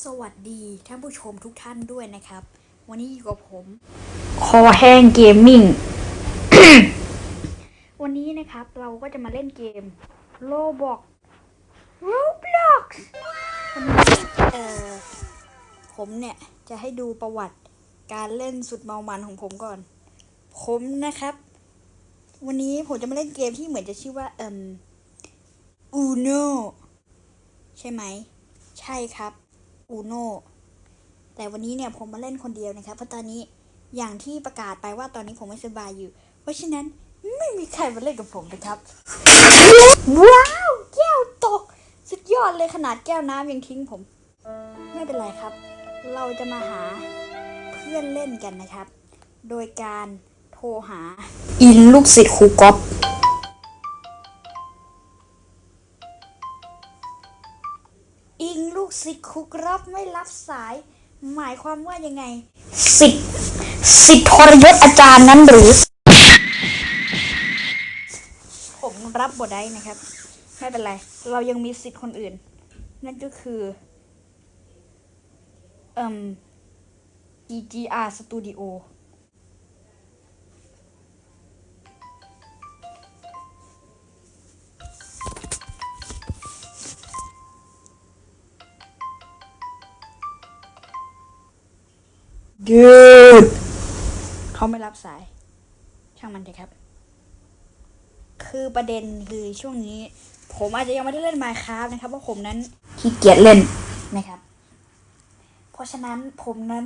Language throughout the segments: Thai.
สวัสดีท่านผู้ชมทุกท่านด้วยนะครับ วันนี้อยู่กับผม คอแห้งเกมมิ่ง วันนี้นะครับเราก็จะมาเล่นเกม Roblox Roblox วันนี้เอ่อผมเนี่ยจะให้ดูประวัติการเล่นสุดเมามันของผมก่อน ผมนะครับ วันนี้ผมจะมาเล่นเกมที่เหมือนจะชื่อว่าเอ่ม Uno ใช่ไหม ใช่ครับ Uno แต่วันนี้เนี่ยผมมาเล่นคนเดียวนะครับ เพราะตอนนี้อย่างที่ประกาศไปว่าตอนนี้ผมไม่สบายอยู่ เพราะฉะนั้นไม่มีใครมาเล่นกับผมนะครับ ว้าว แก้วตก สุดยอดเลยขนาดแก้วน้ำยังทิ้งผม ไม่เป็นไรครับ เราจะมาหาเพื่อนเล่นกันนะครับ โดยการโทรหา อินลูกศิษย์ครูก๊อฟ อิงลูกศิษย์ครูกรอบไม่รับสาย หมายความว่ายังไงศิษย์ศิษย์ทรยศอาจารย์นั้นหรือ ผมรับบทได้นะครับ ไม่เป็นไร เรายังมีสิทธิ์คนอื่น นั่นก็คือเอ่ม EGR Studio ดูดเขาไม่รับสาย ช่างมันเถอะครับ คือประเด็นคือช่วงนี้ ผมอาจจะยังไม่ได้เล่น Minecraft นะครับเพราะผมนั้นขี้เกียจเล่นนะครับ เพราะฉะนั้นผมนั้น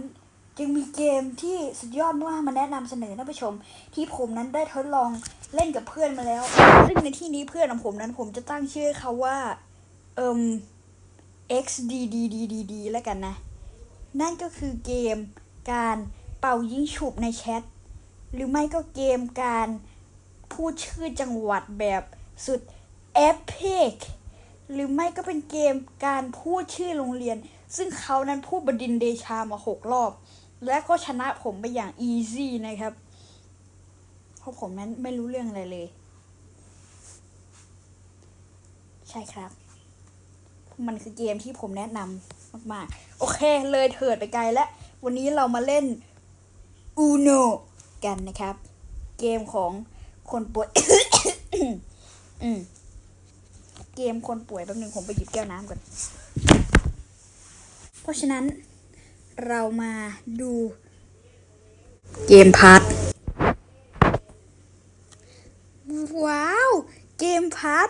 จึงมีเกมที่สุดยอดมากมาแนะนำเสนอท่านผู้ชม ที่ผมนั้นได้ทดลองเล่นกับเพื่อนมาแล้ว ซึ่งในที่นี้เพื่อนของผมนั้นผมจะตั้งชื่อเขาว่าเอิม xddddd แล้วกันนะ นั่นก็คือเกม การเป่ายิงฉุบในแชท หรือไม่ก็เกมการพูดชื่อจังหวัดแบบสุดเอพิกหรือไม่ก็เป็นเกมการพูดชื่อโรงเรียน ซึ่งเขานั้นพูดบดินเดชามาหกรอบ และก็ชนะผมไปอย่างอีซี่นะครับ เพราะผมนั้นไม่รู้เรื่องอะไรเลย ใช่ครับ มันคือเกมที่ผมแนะนำมาก ๆ โอเคเลยเถิดไปไกลแล้ว วันนี้เรามาเล่น Uno กันนะครับ เกมของคนป่วยเกมคนป่วยแป๊บนึงผมไปหยิบแก้วน้ำก่อน เพราะฉะนั้นเรามาดูเกมพาร์ทว้าว เกมพาร์ท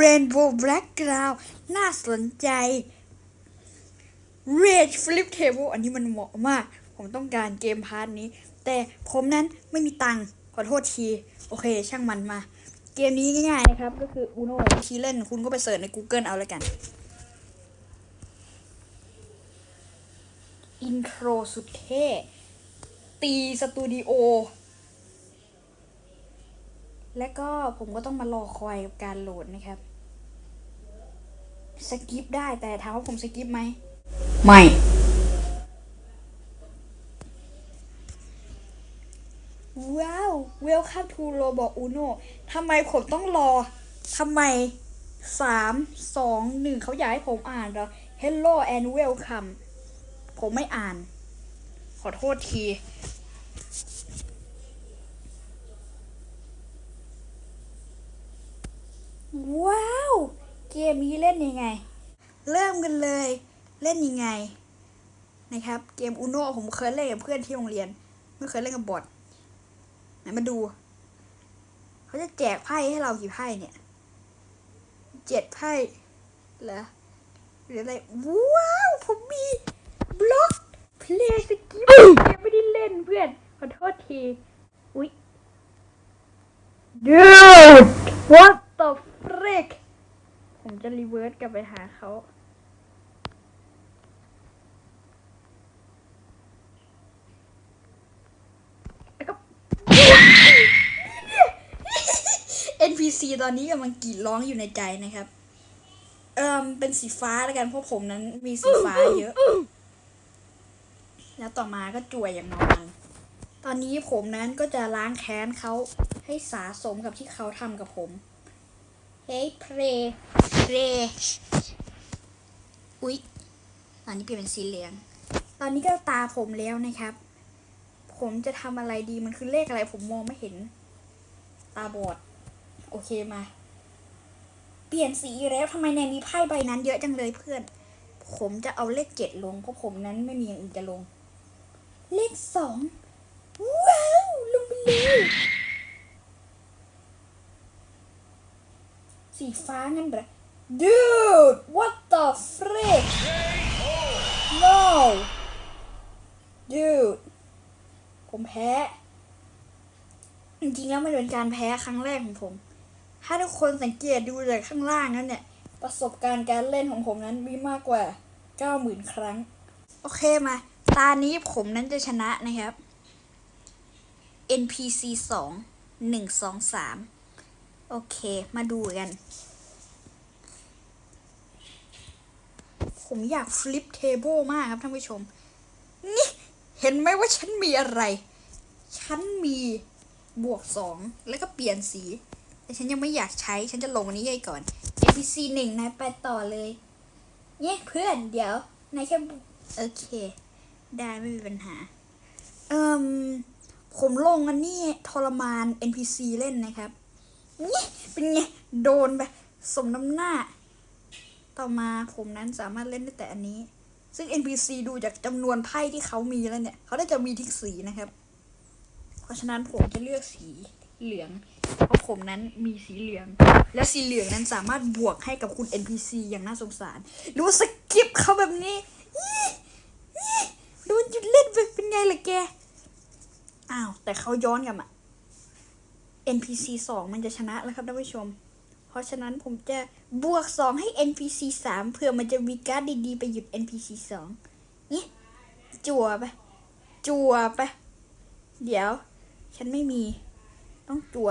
Rainbow Background น่าสนใจ Rage Flip Table อันนี้มันเหมาะมาก ผมต้องการเกมพาร์ทนี้ แต่ผมนั้นไม่มีตังค์ขอโทษที โอเค ช่างมันมา เกมนี้ง่ายๆนะครับ ก็คือ Uno วิธีเล่นคุณก็ไปเสิร์ชใน Google เอาแล้วกัน อินโทรสุดเท่ ตีสตูดิโอ และก็ผมก็ต้องมารอคอยกับการโหลดนะครับ สกิปได้แต่ถามว่าผมสกิปไหม ไม่ ว้าว Welcome to Roblox Uno ทำไมผมต้องรอ ทำไมสามสองหนึ่งเขาอยากให้ผมอ่านเหรอ Hello and welcome ผมไม่อ่าน ขอโทษทีว้าว เกมนี้เล่นยังไง เริ่มกันเลย เล่นยังไงนะครับ เกม Uno ผมเคยเล่นกับเพื่อนที่โรงเรียน ไม่เคยเล่นกับบอทไหนมาดู เขาจะแจกไพ่ให้เรากี่ไพ่เนี่ยเจ็ดไพ่เหรอหรืออะไร ว้าว ผมมีบล็อกเพลย์สกิปยังไม่ได้เล่นเพื่อน ขอโทษที อุ๊ย dude What the frick ผมจะรีเวิร์สกลับไปหาเขา แล้วก็ NPC ตอนนี้กำลังกรีดร้องอยู่ในใจนะครับ เอิมเป็นสีฟ้าแล้วกันเพราะผมนั้นมีสีฟ้าเยอะ แล้วต่อมาก็จ่วยอย่างนอนตอนนี้ผมนั้นก็จะล้างแค้นเขาให้สาสมกับที่เขาทำกับผม เฮ้ยเพรเพรอุ๊ยตอนนี้เปลี่ยนเป็นสีเหลือง ตอนนี้ก็ตาผมแล้วนะครับ ผมจะทำอะไรดีมันคือเลขอะไรผมมองไม่เห็น ตาบอด โอเคมา เปลี่ยนสีแล้วทำไมในมีไพ่ใบนั้นเยอะจังเลยเพื่อน ผมจะเอาเลขเจ็ดลงเพราะผมนั้นไม่มีอย่างอื่นจะลง เลขสองว้าวลงไปเลยสีฟ้างั้นเหรอ dude what the frick no dude ผมแพ้ จริงๆแล้วมันเป็นการแพ้ครั้งแรกของผม ถ้าทุกคนสังเกตดูจากข้างล่างนั้นเนี่ย ประสบการณ์การเล่นของผมนั้นมีมากกว่า 90,000 ครั้ง โอเคมา ตานี้ผมนั้นจะชนะนะครับ NPC 2 1 2 3 โอเค มาดูกัน ผมอยากฟลิปเทเบิลมากครับท่านผู้ชม นี่ เห็นไหมว่าฉันมีอะไร ฉันมีบวกสองแล้วก็เปลี่ยนสี แต่ฉันยังไม่อยากใช้ ฉันจะลงอันนี้ให้ก่อน NPC หนึ่งนายไปต่อเลยเนี่ยเพื่อนเดี๋ยวนายแค่โอเค ได้ไม่มีปัญหา เอ่มผมลงอันนี้ทรมาน NPC เล่นนะครับนี่เป็นไง โดนไป สมน้ำหน้า ต่อมาผมนั้นสามารถเล่นได้แต่อันนี้ ซึ่ง NPC ดูจากจำนวนไพ่ที่เขามีแล้วเนี่ย เขาได้จะมีทิกสีนะครับ เพราะฉะนั้นผมจะเลือกสีเหลือง เพราะผมนั้นมีสีเหลือง และสีเหลืองนั้นสามารถบวกให้กับคุณ NPC อย่างน่าสงสาร หรือว่าสกิปเขาแบบนี้อี้อี้ดูมันหยุดเล่นไปเป็นไงล่ะแก อ้าว แต่เขาย้อนกลับมา NPC สองมันจะชนะแล้วครับท่านผู้ชม เพราะฉะนั้นผมจะบวกสองให้ NPC สามเผื่อมันจะมีการ์ดดีๆ ไปหยุด NPC สองนี่จั่วไป จั่วไป เดี๋ยว ฉันไม่มี ต้องจั่ว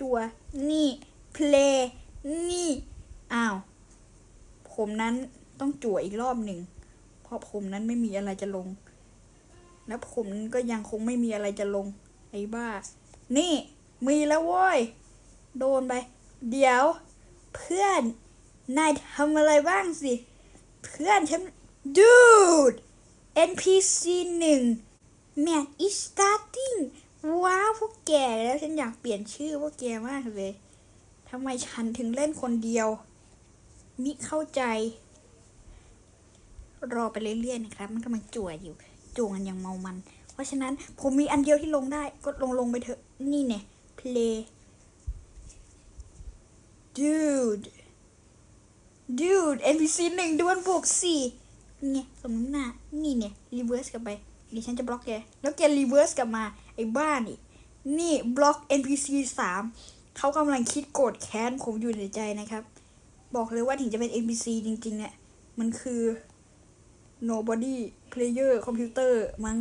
จัว นี่ play นี่ อ้าว ผมนั้นต้องจั่วอีกรอบหนึ่ง เพราะผมนั้นไม่มีอะไรจะลง และผมก็ยังคงไม่มีอะไรจะลง ไอ้บ้า นี่ มีแล้วเว้ย โดนไป เดี๋ยว เพื่อน นายทำอะไรบ้างสิ เพื่อนฉัน dude NPC หนึ่ง Man is starting ว้าวพวกแกแล้วฉันอยากเปลี่ยนชื่อพวกแกมากเลยทำไมฉันถึงเล่นคนเดียว มิเข้าใจ รอไปเรื่อยๆนะครับ มันกำลังจั่วอยู่จั่วกันอย่างเมามัน เพราะฉะนั้นผมมีอันเดียวที่ลงได้ก็ลงลงไปเถอะนี่เนี่ย play dude dude NPC หนึ่งดวลบวกสี่ไงสมน้ำหน้านี่เนี่ย reverse กลับไป ดี๋ยวฉันจะบล็อกแก แล้วแก reverse กลับมาไอ้บ้านี่ นี่บล็อก NPC สามเขากำลังคิดโกรธแค้นผมอยู่ในใจนะครับ บอกเลยว่าถึงจะเป็น NPC จริงๆเนี่ย มันคือ nobody player computer มั้ง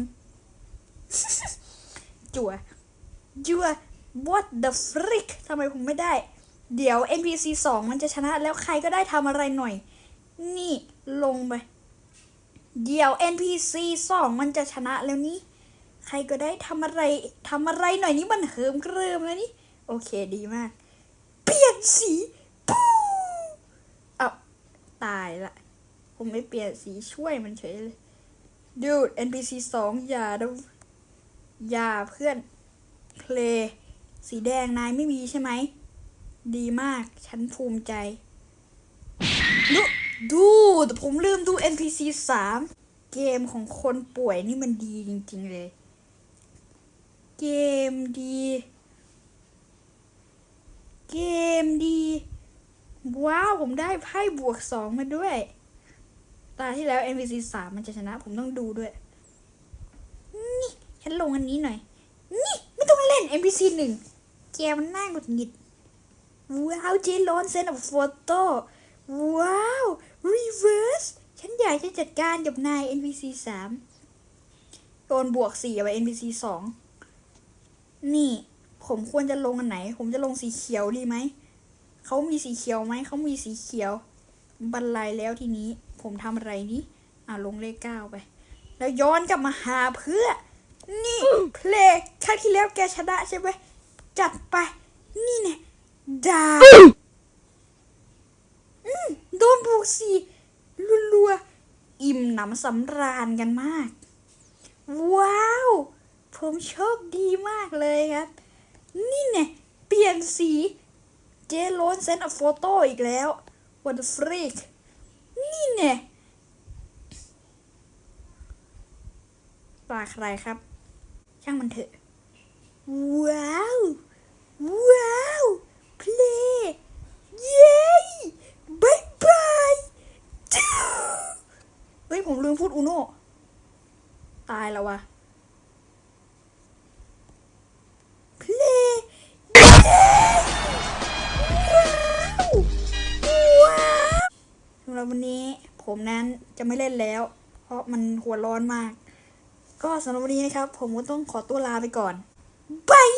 จั่วจั่ว what the frick ทำไมผมไม่ได้ เดี๋ยว NPC 2 มันจะชนะแล้วใครก็ได้ทำอะไรหน่อย นี่ลงไป เดี๋ยว NPC 2มันจะชนะแล้วนี่ใครก็ได้ทำอะไรทำอะไรหน่อยนี่มันเหิมเกริมแล้วนี่ โอเคดีมาก เปลี่ยนสีปูเอาตายละ ผมไม่เปลี่ยนสีช่วยมันเฉยเลย dude NPC 2อย่าดูอย่าเพื่อนเพลสีแดงนายไม่มีใช่ไหม ดีมาก ฉันภูมิใจดู ดูแต่ผมลืมดู NPC 3เกมของคนป่วยนี่มันดีจริง ๆ เลย เกมดี เกมดี ว้าว ผมได้ไพ่บวกสองมาด้วย ตาที่แล้ว NPC 3มันจะชนะ ผมต้องดูด้วย นี่ ฉันลงอันนี้หน่อย นี่ ไม่ต้องเล่น NPC หนึ่งแกมมันน่าหงุดหงิด ว้าวเจลอนเซน of โฟโต้ว้าว reverse ฉันอยากจะจัดการกับนาย NPC 3โดนบวก4ไป NPC 2นี่ ผมควรจะลงอันไหน ผมจะลงสีเขียวดีไหม เขามีสีเขียวไหม เขามีสีเขียว บรรลัยแล้วทีนี้ ผมทำอะไรนี้อ่าลงเลขเก้าไป แล้วย้อนกลับมาหาเพื่อ นี่เพลงครั้งที่แล้วแกชนะใช่ไหมจัดไป นี่เนี่ยดา โดนบวกสี่รัวๆอิ่มหนำสำราญกันมาก ว้าว ผมโชคดีมากเลยครับ นี่เนี่ย เปลี่ยนสีเจโรนเซนต์โฟโต้อีกแล้ว what the freak นี่เนี่ยปลาใครครับ ช่างมันเถอะ ว้าว ว้าว เพลย์เย้ เฮ้ย ผมลืมพูดอุโน่ ตายแล้ววะเพลย์ว้าวว้าวสำหรับวันนี้ผมนั้นจะไม่เล่นแล้ว เพราะมันหัวร้อนมาก ก็สำหรับวันนี้นะครับ ผมก็ต้องขอตัวลาไปก่อนบาย